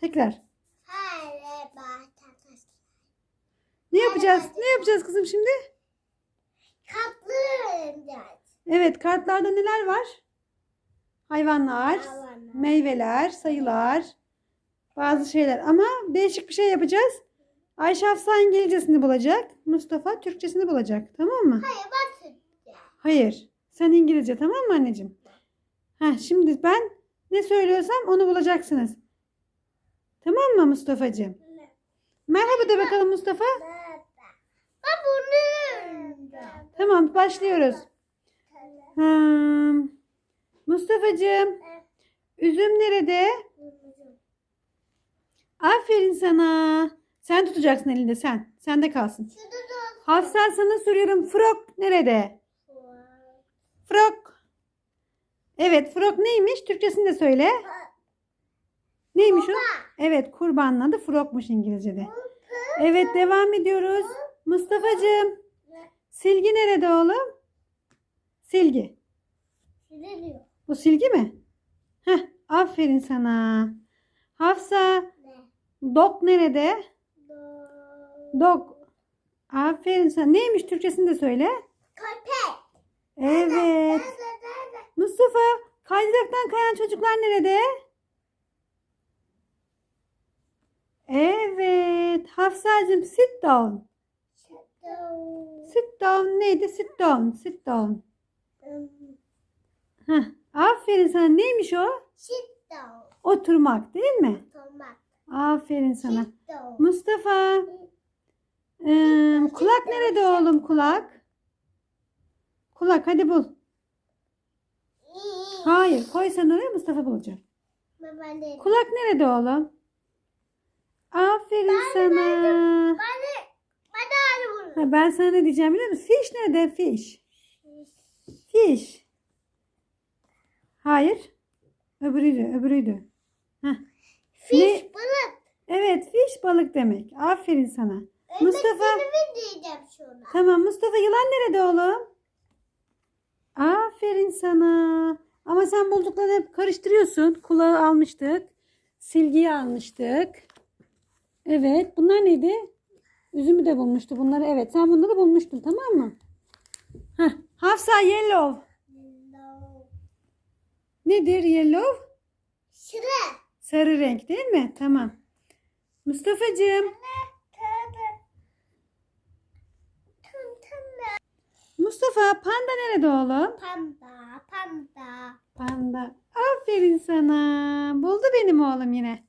Tekrar. Ne yapacağız? Ne yapacağız kızım şimdi? Kaplı. Evet kartlarda neler var? Hayvanlar, Hayvanlar. meyveler, sayılar, bazı şeyler. Ama değişik bir şey yapacağız. Ayşe Hafsa İngilizcesini bulacak. Mustafa Türkçesini bulacak. Tamam mı? Hayır bak. Hayır. Sen İngilizce tamam mı anneciğim? Ha, şimdi ben ne söylüyorsam onu bulacaksınız. Tamam mı Mustafa'cığım? Merhaba de bakalım Mustafa. Ben bunu. Tamam başlıyoruz. Hmm. Mustafa'cığım üzüm nerede? Aferin sana. Sen tutacaksın elinde sen. Sende kalsın. Hafsa sana soruyorum. Frog nerede? Frog. Evet frog neymiş? Türkçesini de söyle. Neymiş o? Evet kurbanın adı frogmuş İngilizce'de. Evet devam ediyoruz. Mustafa'cığım silgi nerede oğlum? Silgi. Diyor. Bu silgi mi? Heh, aferin sana. Hafsa Ne? dog nerede? Do- Dog. Aferin sana. Neymiş Türkçesini de söyle. Köpek. Evet. Mustafa kaydıraktan kayan çocuklar nerede? Hafsa'cığım sit down. Şurada. Sit down neydi? Sit down. Sit down. Um, Heh, aferin sana. Neymiş o? Sit down. Oturmak değil mi? Tomak. Aferin sana. Sit down. Mustafa. eee, kulak nerede oğlum kulak? Kulak hadi bul. Hayır koy sen oraya Mustafa bulacak. Kulak nerede oğlum? Aferin sana. Ben de. Ben de ayrı bunu. Ha, ben sana ne diyeceğim biliyor musun? Fish nerede? Fish. Fish. Hayır. Öbürüydü. Öbürüydü. Heh. Fiş Ne? balık. Evet fish balık demek. Aferin sana. Mustafa. Öndekini diyeceğim şuna. Tamam Mustafa yılan nerede oğlum? Aferin sana. Ama sen bulduklarını hep karıştırıyorsun. Kulağı almıştık. Silgiyi almıştık. Evet. Bunlar neydi? Üzümü de bulmuştu. Bunları evet. Sen bunları bulmuştun tamam mı? Heh. Hafsa yellow. No. Nedir yellow? Şura. Sarı renk değil mi? Tamam. Mustafa'cığım. Mustafa panda nerede oğlum? Panda, panda. Panda. Aferin sana. Buldu benim oğlum yine.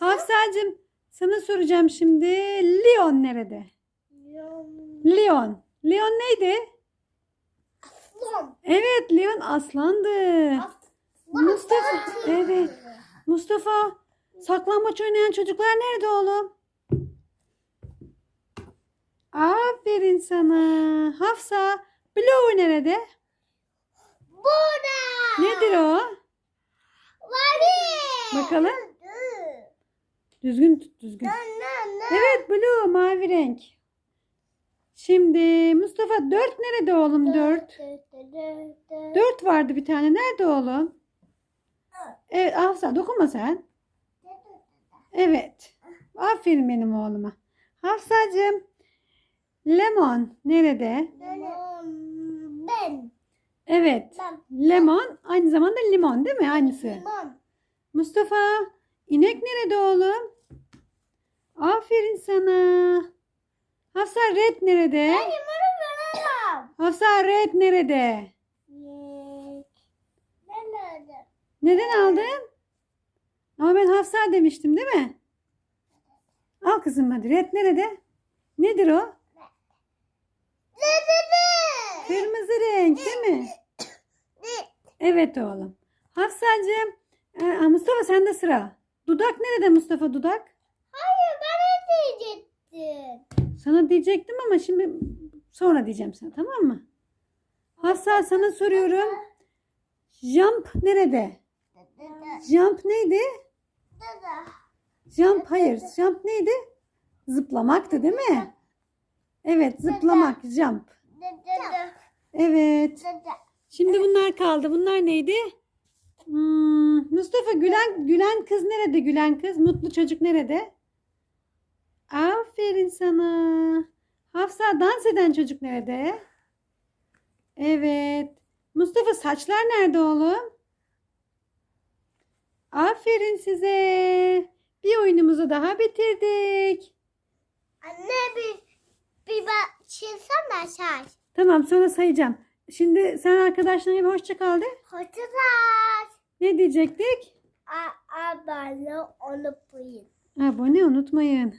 Hafsa'cığım sana soracağım şimdi. Leon nerede? Leon. Leon neydi? Aslan. Evet Leon aslandı. Mustafa. Evet. Mustafa. Saklambaç oynayan çocuklar nerede oğlum? Aferin sana. Hafsa. Blue nerede? Burada. Nedir o? Vali. Bakalım. Düzgün tut düzgün. Evet blue mavi renk. Şimdi Mustafa dört nerede oğlum dört? Dört vardı bir tane. Nerede oğlum? Evet Hafsa dokunma sen. Evet. Aferin benim oğluma. Hafsacığım. Lemon nerede? Ben. Evet. Ben. Lemon aynı zamanda limon değil mi? Aynısı. Limon. Mustafa inek nerede oğlum? Aferin sana. Hafsa red nerede? Ben limonu veremem. Hafsa red nerede? Nerede? Neden aldın? Ama ben Hafsa demiştim değil mi? Al kızım hadi. Red nerede? Nedir o? Kırmızı renk değil mi? Evet oğlum. Hafsacığım. e, Mustafa sende sıra. Dudak nerede Mustafa dudak? Hayır bana diyecektin. Sana diyecektim ama şimdi sonra diyeceğim sana tamam mı? Hafsa sana soruyorum. Jump nerede? Jump neydi? Jump hayır. Jump neydi? Zıplamaktı değil mi? Evet zıplamak jump. Evet. Şimdi bunlar kaldı. Bunlar neydi? Hmm, Mustafa gülen gülen kız nerede? Gülen kız, mutlu çocuk nerede? Aferin sana. Hafsa dans eden çocuk nerede? Evet. Mustafa saçlar nerede oğlum? Aferin size. Bir oyunumuzu daha bitirdik. Anne bir bir bak çizsene saç. Tamam sonra sayacağım. Şimdi sen arkadaşlarına bir hoşça kal de. Hoşçakal. Ne diyecektik? A abone unutmayın. Abone unutmayın.